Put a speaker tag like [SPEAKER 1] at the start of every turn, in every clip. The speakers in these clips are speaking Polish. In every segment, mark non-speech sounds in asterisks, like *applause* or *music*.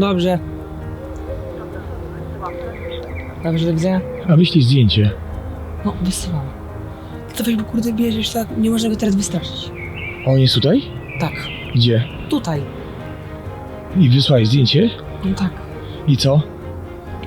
[SPEAKER 1] Dobrze. Dobrze, do widzenia.
[SPEAKER 2] A wyślij zdjęcie.
[SPEAKER 1] No, wysyłam. To weź, bo kurde bierzesz tak, nie można go teraz wystraszyć.
[SPEAKER 2] A on jest tutaj?
[SPEAKER 1] Tak,
[SPEAKER 2] Gdzie?
[SPEAKER 1] tutaj.
[SPEAKER 2] I wysłałeś zdjęcie?
[SPEAKER 1] No tak.
[SPEAKER 2] I co?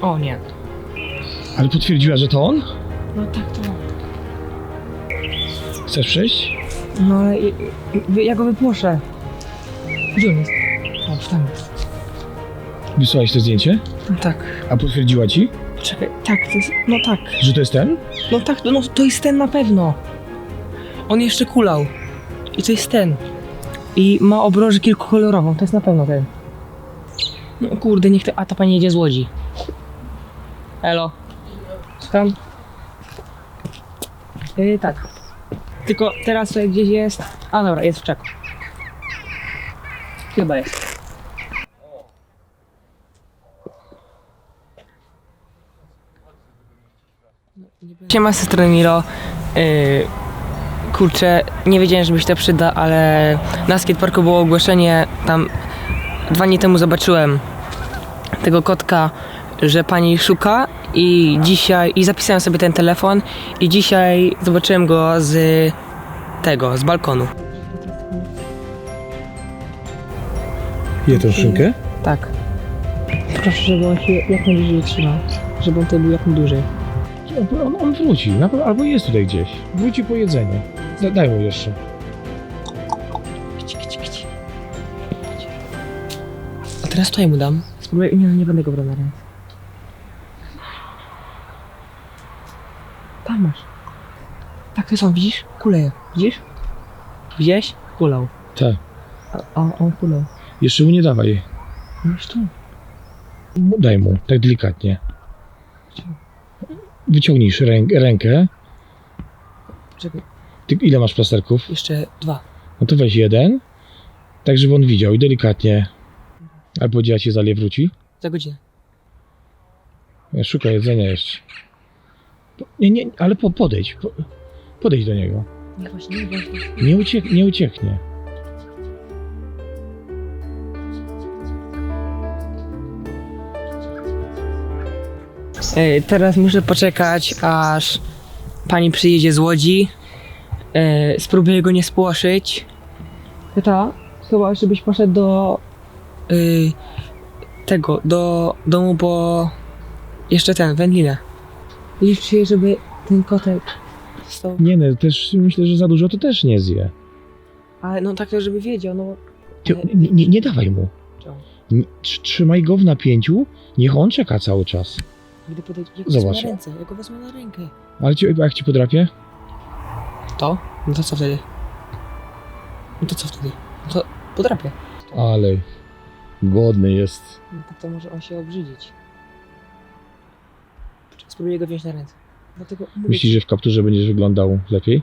[SPEAKER 1] O nie.
[SPEAKER 2] Ale potwierdziła, że to on?
[SPEAKER 1] No tak to.
[SPEAKER 2] Chcesz przejść?
[SPEAKER 1] No ale i- i- ja go wypłoszę. Gdzie on jest? O, już tam jest.
[SPEAKER 2] Wysłałeś to zdjęcie?
[SPEAKER 1] No tak.
[SPEAKER 2] A potwierdziła ci,
[SPEAKER 1] Czekaj, tak, to jest. No tak.
[SPEAKER 2] że to jest ten?
[SPEAKER 1] No tak, no to jest ten na pewno. On jeszcze kulał. I to jest ten. I ma obrożę kilkukolorową, to jest na pewno ten. No kurde, niech to... A ta pani jedzie z Łodzi. Elo. Słucham? Yy, tak. Tylko teraz tutaj gdzieś jest... A dobra, jest w czeku. Chyba jest. Siema, strony Miro. Yy, kurczę, nie wiedziałem, że mi się to przyda, ale na skateparku było ogłoszenie, tam dwa dni temu zobaczyłem tego kotka, że pani szuka i dzisiaj, i zapisałem sobie ten telefon i dzisiaj zobaczyłem go z tego, z balkonu.
[SPEAKER 2] Je tą szynkę?
[SPEAKER 1] Tak. Proszę, żeby on się jak najdłużej trzymał, żeby on tutaj był jak najdłużej.
[SPEAKER 2] On, on wróci, na pewno, albo jest tutaj gdzieś. Wróci po jedzenie. Da, daj mu jeszcze.
[SPEAKER 1] A teraz to ja mu dam. Spróbuję, nie, nie będę go brał na ręce. Tam masz. Tak, to jest on, widzisz? Kuleje. Widzisz? Widziałeś? Kulał.
[SPEAKER 2] Tak.
[SPEAKER 1] A, a on kulał.
[SPEAKER 2] Jeszcze mu nie dawaj.
[SPEAKER 1] No już tu.
[SPEAKER 2] Mu- Daj mu, tak delikatnie. Wyciągnijsz rę, rękę.
[SPEAKER 1] Czekaj,
[SPEAKER 2] Ty, ile masz plasterków?
[SPEAKER 1] jeszcze dwa.
[SPEAKER 2] No to weź jeden. Tak, żeby on widział i delikatnie. Ale powiedziała ci, zalie wróci.
[SPEAKER 1] Za godzinę.
[SPEAKER 2] Ja szukam jedzenia jeszcze. Po- Nie, nie, ale po, podejdź. Po, podejdź do niego.
[SPEAKER 1] Nie, właśnie, nie.
[SPEAKER 2] Nie, uciek, nie ucieknie.
[SPEAKER 1] E, teraz muszę poczekać, aż pani przyjedzie z Łodzi. E, spróbuję go nie spłoszyć. Tata, chyba żebyś poszedł do y, tego, do domu, bo jeszcze ten, wędlinę. Licz się, żeby ten kotek stał.
[SPEAKER 2] Nie no, też myślę, że za dużo to też nie zje.
[SPEAKER 1] Ale no tak, żeby wiedział, no.
[SPEAKER 2] Ty, nie, nie, nie dawaj mu.
[SPEAKER 1] Czemu?
[SPEAKER 2] Nie- tr- Trzymaj go w napięciu, niech on czeka cały czas.
[SPEAKER 1] Gdy podejdzie, jak
[SPEAKER 2] Zobacz.
[SPEAKER 1] wezmę na ręce, ja go wezmę na rękę.
[SPEAKER 2] Ale ci, a jak ci podrapie?
[SPEAKER 1] To? No to co wtedy? No to co wtedy? No to podrapię.
[SPEAKER 2] Ale głodny jest.
[SPEAKER 1] No to, to może on się obrzydzić. Spróbuję go wziąć na ręce. Dlatego mówię
[SPEAKER 2] Myślisz, że w kapturze będziesz wyglądał lepiej?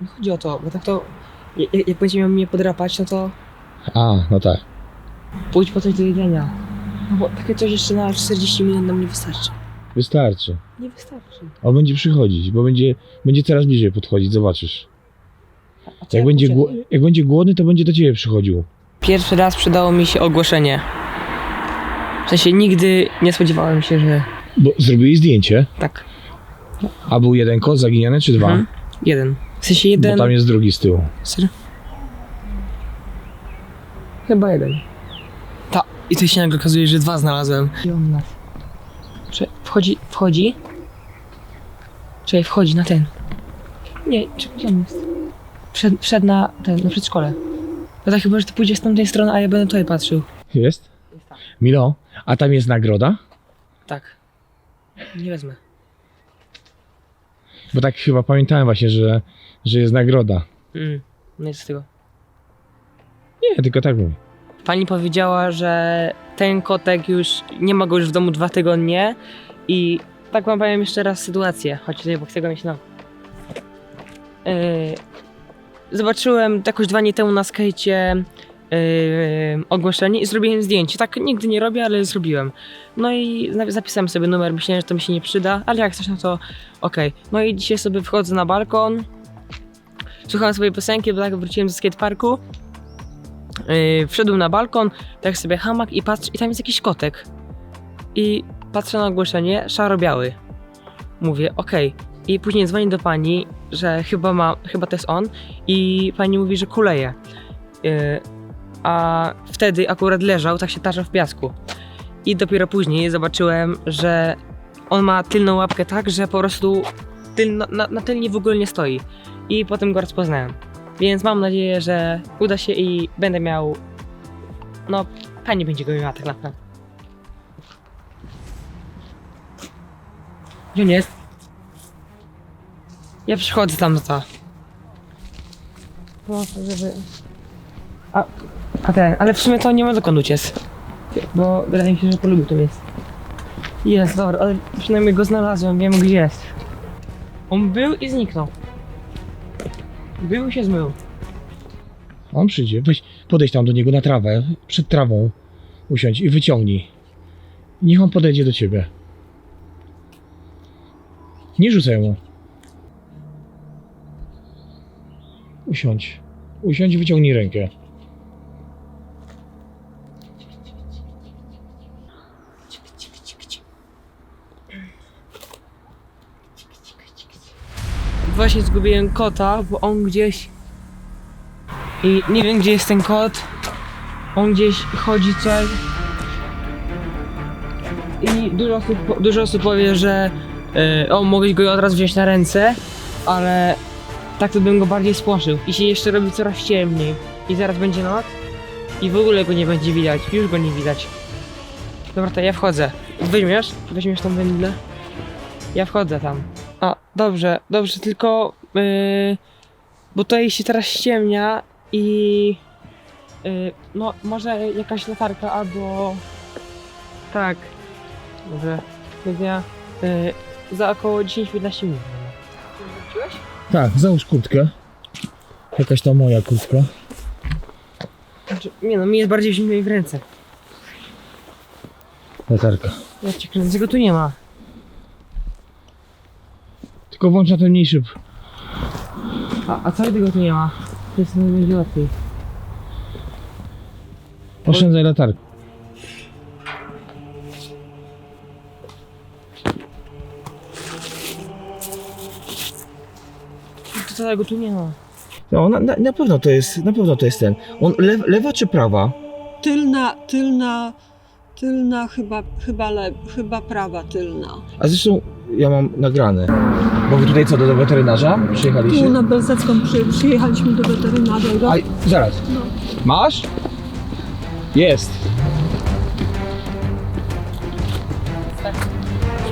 [SPEAKER 1] Nie chodzi o to, bo tak to... Jak, jak będzie miał mnie podrapać, no to
[SPEAKER 2] A, no tak.
[SPEAKER 1] pójdź po coś do jedzenia. No bo takie coś jeszcze na 40 minut nam nie wystarczy.
[SPEAKER 2] Wystarczy.
[SPEAKER 1] Nie wystarczy.
[SPEAKER 2] On będzie przychodzić, bo będzie, będzie coraz bliżej podchodzić, zobaczysz.
[SPEAKER 1] A, co
[SPEAKER 2] Jak będzie, jak będzie głodny, to będzie do ciebie przychodził.
[SPEAKER 1] Pierwszy raz przydało mi się ogłoszenie. W sensie nigdy nie spodziewałem się, że
[SPEAKER 2] Bo zrobili zdjęcie,
[SPEAKER 1] tak.
[SPEAKER 2] a był jeden kot zaginiony, czy dwa?
[SPEAKER 1] Mhm. Jeden. W sensie jeden.
[SPEAKER 2] Bo tam jest drugi z tyłu.
[SPEAKER 1] Serio? Chyba jeden. I to się nagle okazuje, że dwa znalazłem. I on nas. Cze- wchodzi, wchodzi. Czekaj, wchodzi na ten. Nie, czekaj, gdzie on jest? Przed, przed na ten, na przedszkole. No tak chyba, że ty pójdziesz z tamtej strony, a ja będę tutaj patrzył.
[SPEAKER 2] Jest?
[SPEAKER 1] Jest tak.
[SPEAKER 2] Milo, a tam jest nagroda?
[SPEAKER 1] Tak. Nie wezmę.
[SPEAKER 2] Bo tak chyba pamiętałem właśnie, że, że jest nagroda.
[SPEAKER 1] Mm, nie z tego.
[SPEAKER 2] Nie, tylko tak mówię.
[SPEAKER 1] Pani powiedziała, że ten kotek już nie ma go już w domu dwa tygodnie i tak wam powiem jeszcze raz sytuację, choć tutaj obok tego mieć no. Yy, zobaczyłem jakoś dwa dni temu na skejcie yy, ogłoszenie i zrobiłem zdjęcie. Tak nigdy nie robię, ale zrobiłem. No i za- zapisałem sobie numer, myślałem, że to mi się nie przyda, ale jak coś no to okej. No i dzisiaj sobie wchodzę na balkon, słucham swojej piosenki, bo tak wróciłem ze skateparku. Yy, wszedłem na balkon, tak sobie hamak i patrzę, i tam jest jakiś kotek. I patrzę na ogłoszenie, szaro-biały. Mówię, okej. I później dzwoni do pani, że chyba ma, chyba to jest on i pani mówi, że kuleje. Yy, a wtedy akurat leżał, tak się tarzał w piasku. I dopiero później zobaczyłem, że on ma tylną łapkę tak, że po prostu tyl, na, na, na tylnie w ogóle nie stoi. I potem go rozpoznałem. Więc mam nadzieję, że uda się i będę miał. No, pani będzie go miała tak naprawdę. Gdzie on jest? Ja przychodzę tam do to. Proszę, żeby. A, a ten, ale w sumie to nie ma dokąd uciec. Bo wydaje mi się, że polubił to miejsce. Jest, dobra, ale przynajmniej go znalazłem, wiem gdzie jest. On był i zniknął. Był się zmył.
[SPEAKER 2] On przyjdzie, weź, podejdź tam do niego na trawę, przed trawą usiądź i wyciągnij. Niech on podejdzie do ciebie. Nie rzucaj mu. Usiądź. Usiądź i wyciągnij rękę.
[SPEAKER 1] Właśnie zgubiłem kota, bo on gdzieś. I nie wiem gdzie jest ten kot. On gdzieś chodzi cel. I dużo osób, dużo osób powie, że y, o, mogę go od razu wziąć na ręce, ale tak to bym go bardziej spłoszył. I się jeszcze robi coraz ciemniej. I zaraz będzie noc. I w ogóle go nie będzie widać. Już go nie widać. Dobra, to ja wchodzę. Weźmiesz? Weźmiesz tą wędlę? Ja wchodzę tam. A, dobrze, dobrze, tylko yy, bo tutaj się teraz ściemnia i yy, no może jakaś latarka albo tak, dobrze, więc ja yy, za około 10-15 minut. Wróciłeś?
[SPEAKER 2] Tak, załóż kurtkę. Jakaś ta moja kurtka.
[SPEAKER 1] Znaczy, nie no, mi jest bardziej zimno w ręce.
[SPEAKER 2] Latarka.
[SPEAKER 1] Ja cię kręcę, go tu nie ma.
[SPEAKER 2] Tylko włącz na ten mniejszy.
[SPEAKER 1] A, a co tego tu nie ma? To jest będzie łatwiej.
[SPEAKER 2] Oszczędzaj latarkę.
[SPEAKER 1] To całego tu nie ma.
[SPEAKER 3] No, na, na, na pewno to jest, na pewno to jest ten. On le, lewa czy prawa?
[SPEAKER 4] Tylna, tylna, tylna chyba, chyba, le, chyba prawa tylna.
[SPEAKER 3] A zresztą ja mam nagrane. Bo wy tutaj co, do, do weterynarza przyjechaliście?
[SPEAKER 4] Tu na Belzecką przy, przyjechaliśmy do weterynarza.
[SPEAKER 3] A, zaraz.
[SPEAKER 4] No.
[SPEAKER 3] Masz? Jest.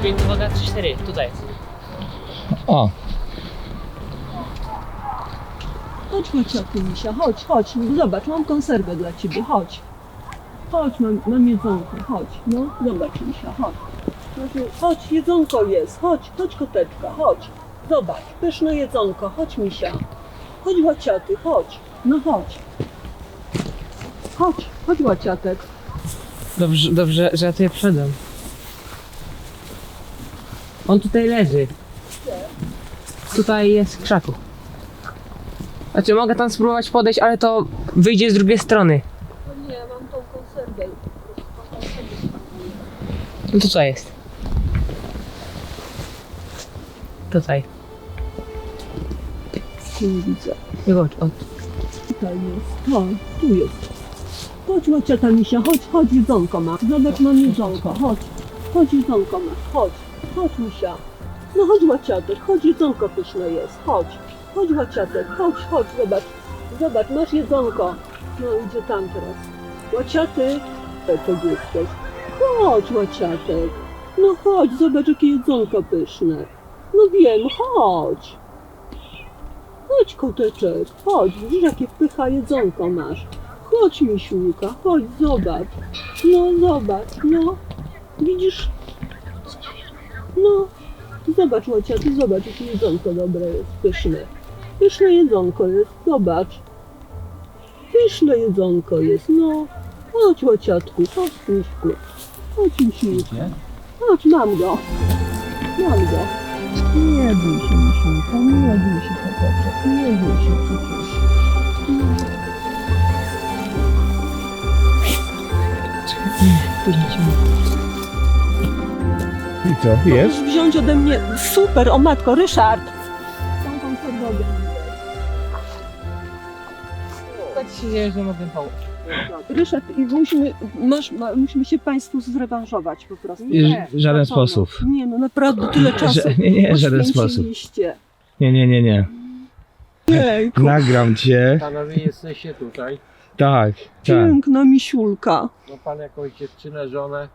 [SPEAKER 1] Dźwięk uwaga 3-4, tutaj.
[SPEAKER 2] A,
[SPEAKER 4] Chodź, chodź, chodź, Misia, chodź, chodź. Zobacz, mam konserwę dla ciebie, chodź. Chodź, mam, mam jedzonko, chodź. No, zobacz, Misia, chodź. Chodź, jedzonko jest, chodź, chodź, koteczka, chodź. Zobacz, pyszne jedzonko, chodź, Misia. Chodź, łaciaty, chodź. No chodź. Chodź, chodź, łaciatek.
[SPEAKER 1] Dobrze, dobrze, że ja tutaj wszedłem. On tutaj leży. Tutaj jest krzaku. Znaczy mogę tam spróbować podejść, ale to wyjdzie z drugiej strony.
[SPEAKER 4] Nie, mam tą konserwę.
[SPEAKER 1] No to co jest? Tutaj.
[SPEAKER 4] Nie widzę.
[SPEAKER 1] Nie chodź, o,
[SPEAKER 4] Tutaj jest. O, tu jest. Chodź łaciata misia, chodź, chodź jedzonko ma. Zobacz, mam jedzonko, chodź. Chodź jedzonko masz, chodź. Chodź misia. No chodź łaciatek, chodź jedzonko pyszne jest, chodź. Chodź łaciatek, chodź, chodź, zobacz. Zobacz, masz jedzonko. No idzie tam teraz. Łaciaty. To jesteś? Chodź łaciatek. No chodź, zobacz jakie jedzonko pyszne. No wiem, chodź. Chodź koteczek, chodź, widzisz jakie pycha jedzonko masz. Chodź misiulka, chodź, zobacz. No zobacz, no. Widzisz? No. Zobacz łaciaty, zobacz jakie jedzonko dobre jest, pyszne. Pyszne jedzonko jest, zobacz. Pyszne jedzonko jest, no. Chodź łaciatku, chodź miśku. Chodź misiulka. Chodź, mam go. Mam go. Nie bój się, Misiunka, nie bój się, Pepecze, nie bój się,
[SPEAKER 1] Cuciuś.
[SPEAKER 2] I co,
[SPEAKER 4] wiesz? Wziąć ode mnie... Super, o matko, Ryszard! Tam tam
[SPEAKER 1] hot dogiem. Tak się dzieje, że mogę pomóc.
[SPEAKER 4] Ryszard, i musimy, masz, ma, musimy się Państwu zrewanżować po prostu.
[SPEAKER 2] W żaden sposób.
[SPEAKER 4] Nie no, naprawdę tyle czasu.
[SPEAKER 2] Że- nie, nie, w żaden sposób.
[SPEAKER 4] poświęciliście.
[SPEAKER 2] Nie, nie, nie, nie.
[SPEAKER 4] Jejku,
[SPEAKER 2] Nagram cię.
[SPEAKER 5] Panowie jesteście tutaj.
[SPEAKER 2] Tak, tak.
[SPEAKER 4] piękna misiulka.
[SPEAKER 5] Ma pan jakąś dziewczynę, żonę,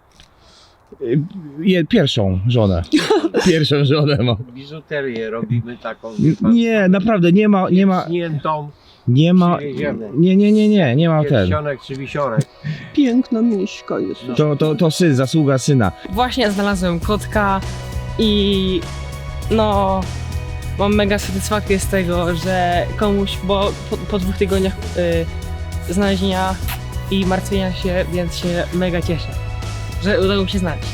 [SPEAKER 2] Y, Je, pierwszą żonę. *laughs* Pierwszą żonę mam.
[SPEAKER 5] biżuterię robimy taką. wie pan,
[SPEAKER 2] Nie, naprawdę nie ma, nie ma,
[SPEAKER 5] Pniętą,
[SPEAKER 2] nie ma,
[SPEAKER 5] przywieziemy.
[SPEAKER 2] nie, nie, nie, nie, nie ma ten.
[SPEAKER 5] pierścionek czy wisiorek.
[SPEAKER 4] Piękna miśka jest.
[SPEAKER 2] To, to, to syn, zasługa syna.
[SPEAKER 1] Właśnie znalazłem kotka i no mam mega satysfakcję z tego, że komuś, bo po, po dwóch tygodniach y, znalezienia i martwienia się, więc się mega cieszę, że udało mi się znaleźć.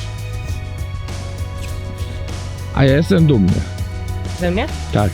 [SPEAKER 2] A ja jestem dumny.
[SPEAKER 1] Ze mnie?
[SPEAKER 2] Tak.